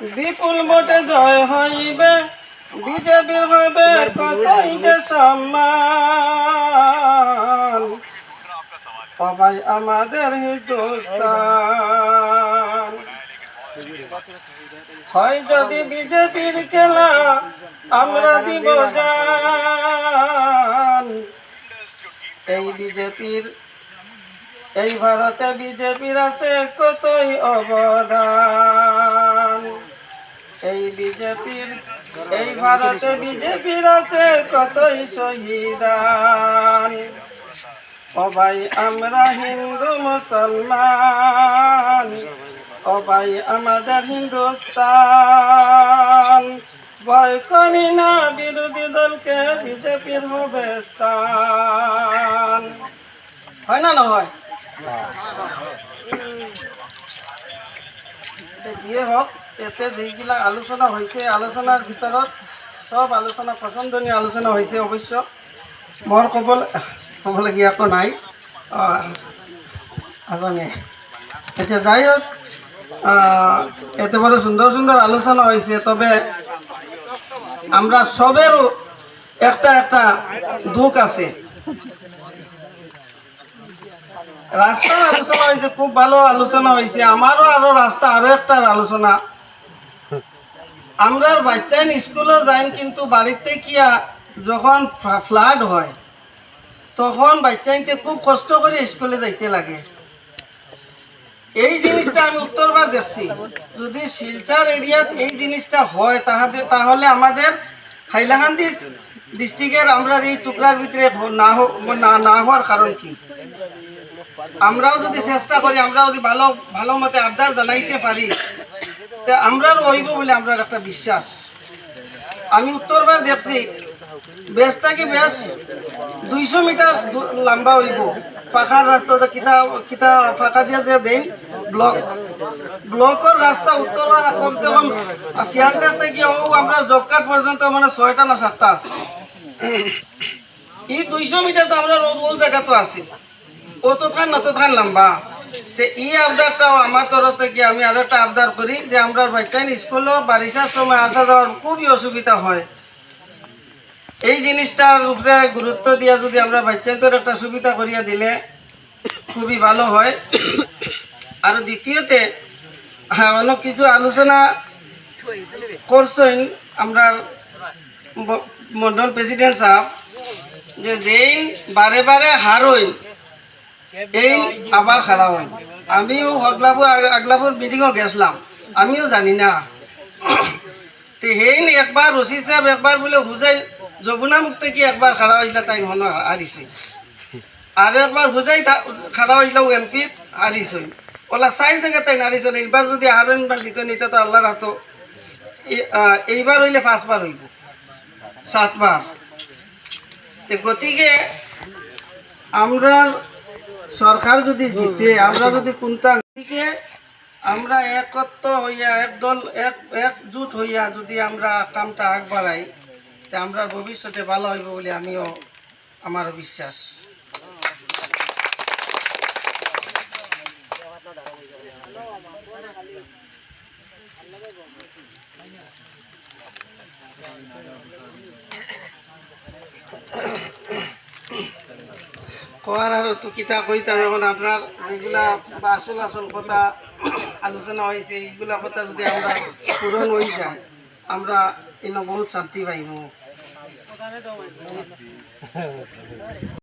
বিপুল ভোটে জয় হইবে, বিজেপির হবে কতই যে সম্মান। সবাই আমাদের হিন্দুস্তান। হয় যদি বিজেপির খেলা, আমরা দিব জান। এই বিজেপির, এই ভারতে বিজেপির আছে কতই অবদান। এই বিজেপির এই ভারতে বিজেপির আছে কতই শহীদান। সবাই আমরা হিন্দু মুসলমান সবাই আমাদের হিন্দুস্তান। ভয় করি না বিরোধী দলকে বিজেপির হবে স্থান। হয় না যিয়ে হওক ইয়াতে যিবিলাক আলোচনা হৈছে আলোচনাৰ ভিতৰত চব আলোচনা পচন্দনীয় আলোচনা হৈছে অৱশ্য। মোৰ ক'বলৈ ক'বলগীয়া একো নাই। অঁ, আজনে এতিয়া যাই হোক এতে বড় সুন্দর সুন্দর আলোচনা হয়েছে তবে আমরা সবেরও একটা একটা দুঃখ আছে। রাস্তার আলোচনা হয়েছে খুব ভালো আলোচনা হয়েছে আমারও আরও রাস্তা আরও একটা আলোচনা। আমরা বাচ্চাইন স্কুলে যাইন, কিন্তু বাড়িতে কিয়া যখন ফ্লাড হয়, তখন বাচ্চাইনকে খুব কষ্ট করে স্কুলে যাইতে লাগে। এই জিনিসটা আমি উত্তরবার দেখছি। যদি শিলচর এরিয়াত এই জিনিসটা হয়, তাহাতে, তাহলে আমাদের হাইলাকান্দি ডিস্ট্রিক্টের আমরা এই টুকরার ভিতরে না না হওয়ার কারণ কি? আমরাও যদি চেষ্টা করি আমরা যদি ভালো ভালো মতে আবদার জানাইতে পারি তা আমরাও হইব বলে আমরা একটা বিশ্বাস। আমি উত্তরবার দেখছি, বেশ থেকে বেশ দুইশো মিটার লম্বা হইব। পাখার রাস্তা কিতা কিতা ফাঁকা দিয়ে যে দেন, ব্লক, ব্লকের রাস্তা উত্তরবার কমসে কম শিয়ালদার থেকে ও আমরা জব কার্ড পর্যন্ত মানে ছয়টা না সাতটা আছে। এই দুইশো মিটার তো আমরা রোদ জায়গা তো আছে। অত খান লম্বা। তে এই আবদারটাও আমার তরফ আমি যে খুবই অসুবিধা হয়। এই দিয়া যদি সুবিধা দিলে খুবই ভালো হয়। দ্বিতীয়তে হ্যাঁ, অনেক কিছু আলোচনা করছেন আমরা মন্ডল প্রেসিডেন্ট সাহেব যে যেই বারে বারে হারইন এই আবার খারাপ হইন আমিও হগলাপুর আগলাপুর মিটিংও গেছিলাম। আমিও জানি না। তে হেইন একবার রশিদ সাহেব একবার বলে হুজাই যমুনা মুক্ত কি একবার খাড়া হয়েছিল তাই মনে হারিছে আর একবার হুজাই খাড়া হয়েছিল এমপি হারিছে ওলা চাই জায়গা তাই হারিছে এইবার যদি আরও একবার দিত নিত তো আল্লাহর হাত এইবার হইলে পাঁচবার হইব। সাতবার গতিকে আমরা সরকার যদি জিতে, আমরা যদি কোনটা দিকে আমরা একত্র হইয়া একদল এক একজুট হইয়া যদি আমরা কামটা আগবাড়াই তে আমরা ভবিষ্যতে ভালো হইব বলে আমিও আমার বিশ্বাস। কোয়ার আর তো কিতা কইতাম এখন আপনার, যেগুলা বা আসল আসল কথা আলোচনা হয়েছে এইগুলা কথা যদি আমরা পূরণ হয়ে যায়, আমরা এনে বহুত শান্তি পাইব।